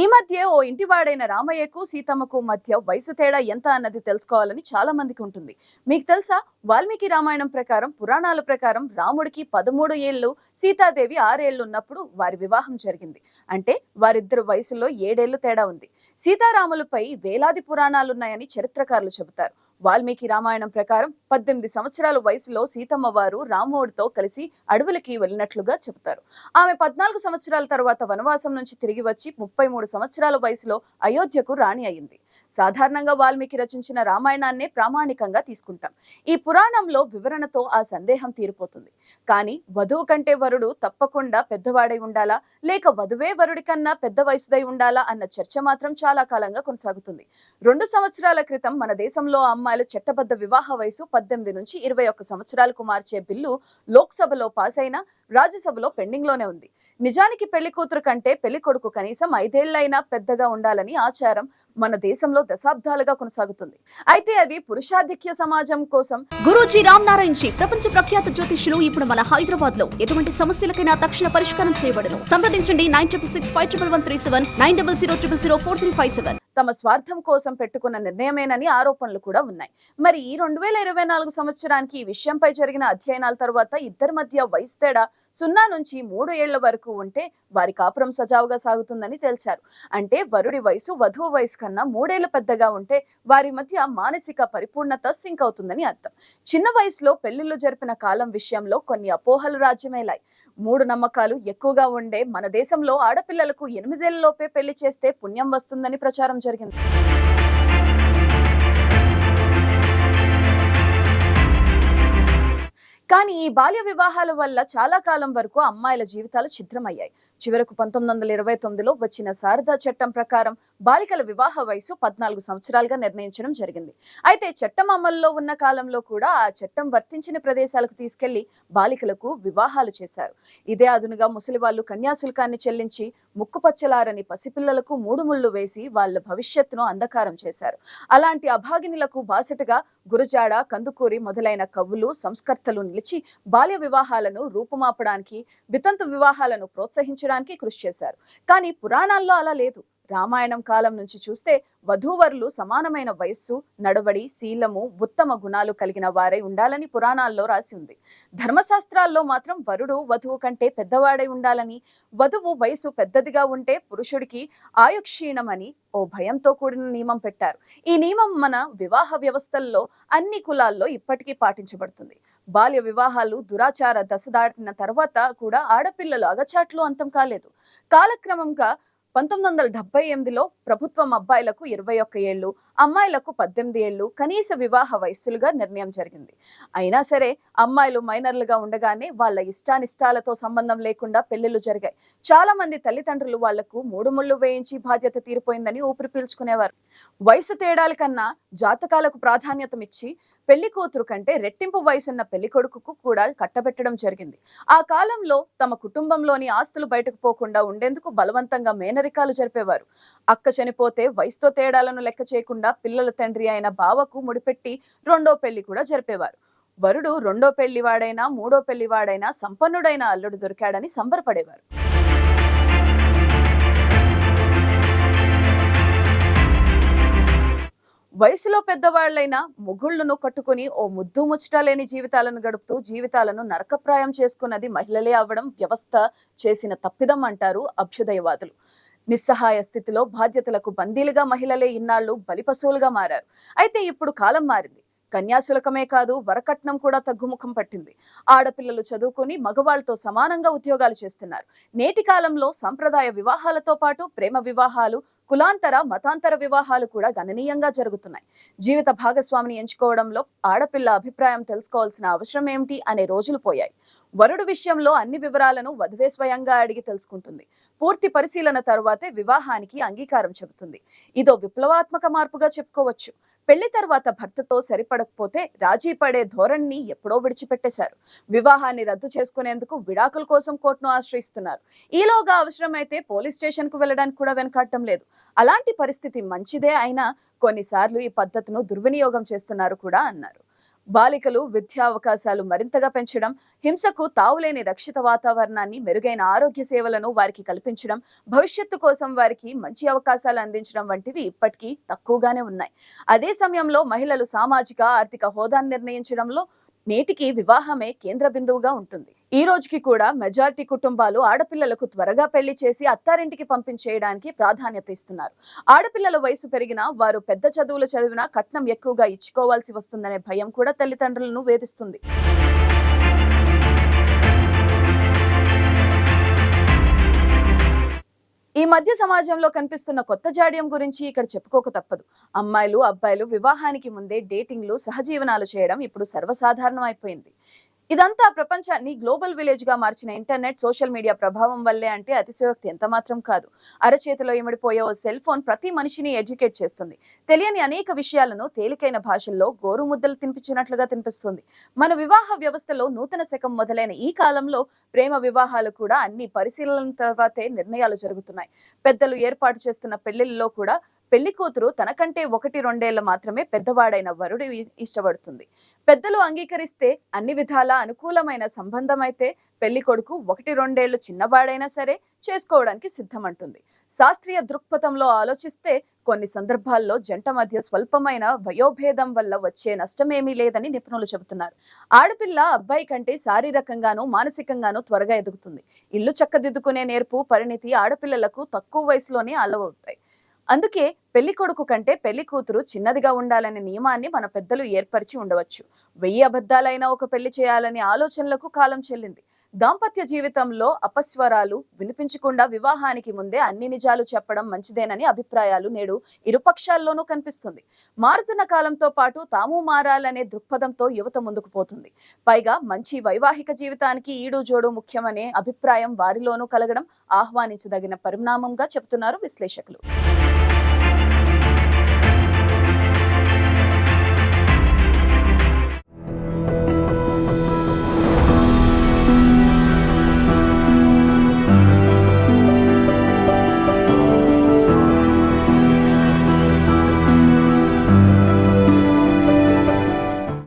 ఈ మధ్య ఓ ఇంటివాడైన రామయ్యకు సీతమ్మకు మధ్య వయసు తేడా ఎంత అన్నది తెలుసుకోవాలని చాలా మందికి ఉంటుంది. మీకు తెలుసా? వాల్మీకి రామాయణం ప్రకారం పురాణాల ప్రకారం రాముడికి పదమూడు ఏళ్ళు సీతాదేవి ఆరేళ్ళు ఉన్నప్పుడు వారి వివాహం జరిగింది. అంటే వారిద్దరు వయసులో ఏడేళ్ళు తేడా ఉంది. సీతారాములపై వేలాది పురాణాలున్నాయని చరిత్రకారులు చెబుతారు. వాల్మీకి రామాయణం ప్రకారం పద్దెనిమిది సంవత్సరాల వయసులో సీతమ్మ వారు రాముడితో కలిసి అడవులకి వెళ్ళినట్లుగా చెబుతారు. ఆమె పద్నాలుగు సంవత్సరాల తర్వాత వనవాసం నుంచి తిరిగి వచ్చి ముప్పై మూడు సంవత్సరాల వయసులో అయోధ్యకు రాణి అయింది. సాధారణంగా వాల్మీకి రచించిన రామాయణాన్నే ప్రామాణికంగా తీసుకుంటాం. ఈ పురాణంలో వివరణతో ఆ సందేహం తీరిపోతుంది. కానీ వధువు కంటే వరుడు తప్పకుండా పెద్దవాడై ఉండాలా? లేక వధువే వరుడి కన్నా పెద్ద వయసుదై ఉండాలా? అన్న చర్చ మాత్రం చాలా కాలంగా కొనసాగుతుంది. రెండు సంవత్సరాల క్రితం మన దేశంలో అమ్మాయిలు చట్టబద్ధ వివాహ వయసు పద్దెనిమిది నుంచి ఇరవై ఒక్క సంవత్సరాలకు మార్చే బిల్లు లోక్సభలో పాస్ అయినా రాజ్యసభలో పెండింగ్లోనే ఉంది. నిజానికి పెళ్ళి కూతురు కంటే పెళ్ళి కొడుకు కనీసం ఐదేళ్ళైనా పెద్దగా ఉండాలని ఆచారం మన దేశంలో దశాబ్దాలుగా కొనసాగుతుంది. అయితే అది పురుషాధిక్య సమాజం కోసం గురూజీ రామ్ నారాయణ్ జీ ప్రపంచ ప్రఖ్యాత జ్యోతిష్యులు ఇప్పుడు మన హైదరాబాద్లో ఎటువంటి సమస్యలకైనా తక్షణ పరిష్కారం చేయబడను. సంప్రదించండి nine triple six five triple one three seven nine double zero triple zero four three five seven. తమ స్వార్థం కోసం పెట్టుకున్న నిర్ణయమేనని ఆరోపణలు కూడా ఉన్నాయి. మరి ఈ రెండు వేల ఇరవై నాలుగు సంవత్సరానికి ఈ విషయంపై జరిగిన అధ్యయనాల తర్వాత ఇద్దరి మధ్య వయసు తేడా సున్నా నుంచి మూడు ఏళ్ళ వరకు ఉంటే వారి కాపురం సజావుగా సాగుతుందని తెలిసారు అంటే వరుడి వయసు వధువు వయసు కన్నా మూడేళ్ళ పెద్దగా ఉంటే వారి మధ్య మానసిక పరిపూర్ణత సింక్ అవుతుందని అర్థం. చిన్న వయసులో పెళ్ళిళ్ళు జరిపిన కాలం విషయంలో కొన్ని అపోహలు రాజ్యమేలాయి. మూడు నమ్మకాలు ఎక్కువగా ఉండే మన దేశంలో ఆడపిల్లలకు ఎనిమిదేళ్ళలోపే పెళ్ళి చేస్తే పుణ్యం వస్తుందని ప్రచారం జరిగింది. కానీ ఈ బాల్య వివాహాల వల్ల చాలా కాలం వరకు అమ్మాయిల జీవితాలు ఛిద్రమయ్యాయి. చివరకు పంతొమ్మిది వందల ఇరవై తొమ్మిదిలో వచ్చిన శారదా చట్టం ప్రకారం బాలికల వివాహ వయసు పద్నాలుగు సంవత్సరాలుగా నిర్ణయించడం జరిగింది. అయితే చట్టం అమల్లో ఉన్న కాలంలో కూడా ఆ చట్టం వర్తించిన ప్రదేశాలకు తీసుకెళ్ళి బాలికలకు వివాహాలు చేశారు. ఇదే అదునుగా ముసలి వాళ్ళు కన్యాశుల్కాన్ని చెల్లించి ముక్కుపచ్చలారని పసిపిల్లలకు మూడు ముళ్ళు వేసి వాళ్ళ భవిష్యత్తును అంధకారం చేశారు. అలాంటి అభాగినులకు బాసటగా గురజాడ కందుకూరి మొదలైన కవులు సంస్కర్తలు నిలిచి బాల్య వివాహాలను రూపుమాపడానికి వితంతు వివాహాలను ప్రోత్సహించడానికి కృషి చేశారు. కానీ పురాణాల్లో అలా లేదు. రామాయణం కాలం నుంచి చూస్తే వధూవరులు సమానమైన వయస్సు నడవడి శీలము ఉత్తమ గుణాలు కలిగిన వారై ఉండాలని పురాణాల్లో రాసి ఉంది. ధర్మశాస్త్రాల్లో మాత్రం వరుడు వధువు కంటే పెద్దవాడై ఉండాలని వధువు వయసు పెద్దదిగా ఉంటే పురుషుడికి ఆయుక్షీణమని ఓ భయంతో కూడిన నియమం పెట్టారు. ఈ నియమం మన వివాహ వ్యవస్థల్లో అన్ని కులాల్లో ఇప్పటికీ పాటించబడుతుంది. బాల్య వివాహాలు దురాచార దశ దాటిన తర్వాత కూడా ఆడపిల్లలు అగచాట్లు అంతం కాలేదు. కాలక్రమంగా పంతొమ్మిది వందల డెబ్బై ఎనిమిదిలో ప్రభుత్వం అబ్బాయిలకు ఇరవై ఒక్క ఏళ్ళు అమ్మాయిలకు పద్దెనిమిది ఏళ్ళు కనీస వివాహ వయస్సులుగా నిర్ణయం జరిగింది. అయినా సరే అమ్మాయిలు మైనర్లుగా ఉండగానే వాళ్ళ ఇష్టానిష్టాలతో సంబంధం లేకుండా పెళ్ళిళ్ళు జరిగాయి. చాలా మంది తల్లిదండ్రులు వాళ్ళకు మూడు ముళ్ళు వేయించి బాధ్యత తీరిపోయిందని ఊపిరి పీల్చుకునేవారు. వయసు తేడాల కన్నా జాతకాలకు ప్రాధాన్యతమిచ్చి పెళ్ళి కూతురు కంటే రెట్టింపు వయసున్న పెళ్ళి కొడుకుకు కూడా కట్టబెట్టడం జరిగింది. ఆ కాలంలో తమ కుటుంబంలోని ఆస్తులు బయటకు పోకుండా ఉండేందుకు బలవంతంగా మేనరికాలు జరిపేవారు. అక్క చనిపోతే వయసుతో తేడాలను లెక్క చేయకుండా పిల్లల తండ్రి అయిన బావకు ముడిపెట్టి రెండో పెళ్ళి కూడా జరిపేవారు. వరుడు రెండో పెళ్ళివాడైనా మూడో పెళ్ళివాడైనా సంపన్నుడైన అల్లుడు దొరికాడని సంబరపడేవారు. వయసులో పెద్దవాళ్ళైన ముగుళ్ళను కట్టుకుని ఓ ముద్దు ముచ్చట లేని జీవితాలను గడుపుతూ జీవితాలను నరకప్రాయం చేసుకున్నది మహిళలే అవ్వడం వ్యవస్థ చేసిన తప్పిదం అంటారు అభ్యుదయవాదులు. నిస్సహాయ స్థితిలో బాధ్యతలకు బందీలుగా మహిళలే ఇన్నాళ్ళు బలిపశువులుగా మారారు. అయితే ఇప్పుడు కాలం మారింది. కన్యాశులకమే కాదు వరకట్నం కూడా తగ్గుముఖం పట్టింది. ఆడపిల్లలు చదువుకుని మగవాళ్ళతో సమానంగా ఉద్యోగాలు చేస్తున్నారు. నేటి కాలంలో సంప్రదాయ వివాహాలతో పాటు ప్రేమ వివాహాలు కులాంతర మతాంతర వివాహాలు కూడా గణనీయంగా జరుగుతున్నాయి. జీవిత భాగస్వామిని ఎంచుకోవడంలో ఆడపిల్ల అభిప్రాయం తెలుసుకోవాల్సిన అవసరం ఏమిటి అనే రోజులు పోయాయి. వరుడు విషయంలో అన్ని వివరాలను వధువే స్వయంగా అడిగి తెలుసుకుంటుంది. పూర్తి పరిశీలన తర్వాతే వివాహానికి అంగీకారం చెబుతుంది. ఇదో విప్లవాత్మక మార్పుగా చెప్పుకోవచ్చు. పెళ్ళి తర్వాత భర్తతో సరిపడకపోతే రాజీ పడే ధోరణిని ఎప్పుడో విడిచిపెట్టేశారు. వివాహాన్ని రద్దు చేసుకునేందుకు విడాకుల కోసం కోర్టును ఆశ్రయిస్తున్నారు. ఈలోగా అవసరమైతే పోలీస్ స్టేషన్కు వెళ్ళడానికి కూడా వెనకాడటం లేదు. అలాంటి పరిస్థితి మంచిదే అయినా కొన్నిసార్లు ఈ పద్ధతిను దుర్వినియోగం చేస్తున్నారు కూడా అన్నారు. బాలికలు విద్యా అవకాశాలు మరింతగా పెంచడం హింసకు తావులేని రక్షిత వాతావరణాన్ని మెరుగైన ఆరోగ్య సేవలను వారికి కల్పించడం భవిష్యత్తు కోసం వారికి మంచి అవకాశాలు అందించడం వంటివి ఇప్పటికీ తక్కువగానే ఉన్నాయి. అదే సమయంలో మహిళలు సామాజిక ఆర్థిక హోదాను నిర్ణయించడంలో నేటికి వివాహమే కేంద్ర బిందువుగా ఉంటుంది. ఈ రోజుకి కూడా మెజార్టీ కుటుంబాలు ఆడపిల్లలకు త్వరగా పెళ్ళి చేసి అత్తారింటికి పంపించేయడానికి ప్రాధాన్యత ఇస్తున్నారు. ఆడపిల్లల వయసు పెరిగినా వారు పెద్ద చదువులు చదివినా కట్నం ఎక్కువగా ఇచ్చుకోవాల్సి వస్తుందనే భయం కూడా తల్లిదండ్రులను వేధిస్తుంది. మధ్య సమాజంలో కనిపిస్తున్న కొత్త జాడ్యం గురించి ఇక్కడ చెప్పుకోక తప్పదు. అమ్మాయిలు అబ్బాయిలు వివాహానికి ముందే డేటింగ్లు సహజీవనాలు చేయడం ఇప్పుడు సర్వసాధారణం అయిపోయింది ఇదంతా ప్రపంచాన్ని గ్లోబల్ విలేజ్గా మార్చిన ఇంటర్నెట్ సోషల్ మీడియా ప్రభావం వల్లే అంటే అతిశయోక్తి ఎంత మాత్రం కాదు. అరచేతిలో ఇమిడిపోయే ఓ సెల్ ఫోన్ ప్రతి మనిషిని ఎడ్యుకేట్ చేస్తుంది. తెలియని అనేక విషయాలను తేలికైన భాషల్లో గోరు ముద్దలు తినిపించినట్లుగా తినిపిస్తుంది. మన వివాహ వ్యవస్థలో నూతన శకం మొదలైన ఈ కాలంలో ప్రేమ వివాహాలు కూడా అన్ని పరిశీలన తర్వాతే నిర్ణయాలు జరుగుతున్నాయి. పెద్దలు ఏర్పాటు చేస్తున్న పెళ్ళిళ్ళలో కూడా పెళ్ళి కూతురు తనకంటే ఒకటి రెండేళ్ళ మాత్రమే పెద్దవాడైన వరుడు ఇష్టపడుతుంది. పెద్దలు అంగీకరిస్తే అన్ని విధాలా అనుకూలమైన సంబంధమైతే పెళ్ళి కొడుకు ఒకటి రెండేళ్ళు చిన్నవాడైనా సరే చేసుకోవడానికి సిద్ధమంటుంది. శాస్త్రీయ దృక్పథంలో ఆలోచిస్తే కొన్ని సందర్భాల్లో జంట మధ్య స్వల్పమైన వయోభేదం వల్ల వచ్చే నష్టమేమీ లేదని నిపుణులు చెబుతున్నారు. ఆడపిల్ల అబ్బాయి కంటే శారీరకంగానూ మానసికంగానూ త్వరగా ఎదుగుతుంది. ఇల్లు చక్కదిద్దుకునే నేర్పు పరిణితి ఆడపిల్లలకు తక్కువ వయసులోనే అలవవుతాయి. అందుకే పెళ్ళి కొడుకు కంటే పెళ్ళి కూతురు చిన్నదిగా ఉండాలనే నియమాన్ని మన పెద్దలు ఏర్పరిచి ఉండవచ్చు. వెయ్యి అబద్ధాలైనా ఒక పెళ్ళి చేయాలనే ఆలోచనలకు కాలం చెల్లింది. దాంపత్య జీవితంలో అపస్వరాలు వినిపించకుండా వివాహానికి ముందే అన్ని నిజాలు చెప్పడం మంచిదేనని అభిప్రాయాలు నేడు ఇరుపక్షాల్లోనూ కనిపిస్తుంది. మారుతున్న కాలంతో పాటు తాము మారాలనే దృక్పథంతో యువత ముందుకు పోతుంది. పైగా మంచి వైవాహిక జీవితానికి ఈడు జోడు ముఖ్యమనే అభిప్రాయం వారిలోనూ కలగడం ఆహ్వానించదగిన పరిణామంగా చెబుతున్నారు విశ్లేషకులు.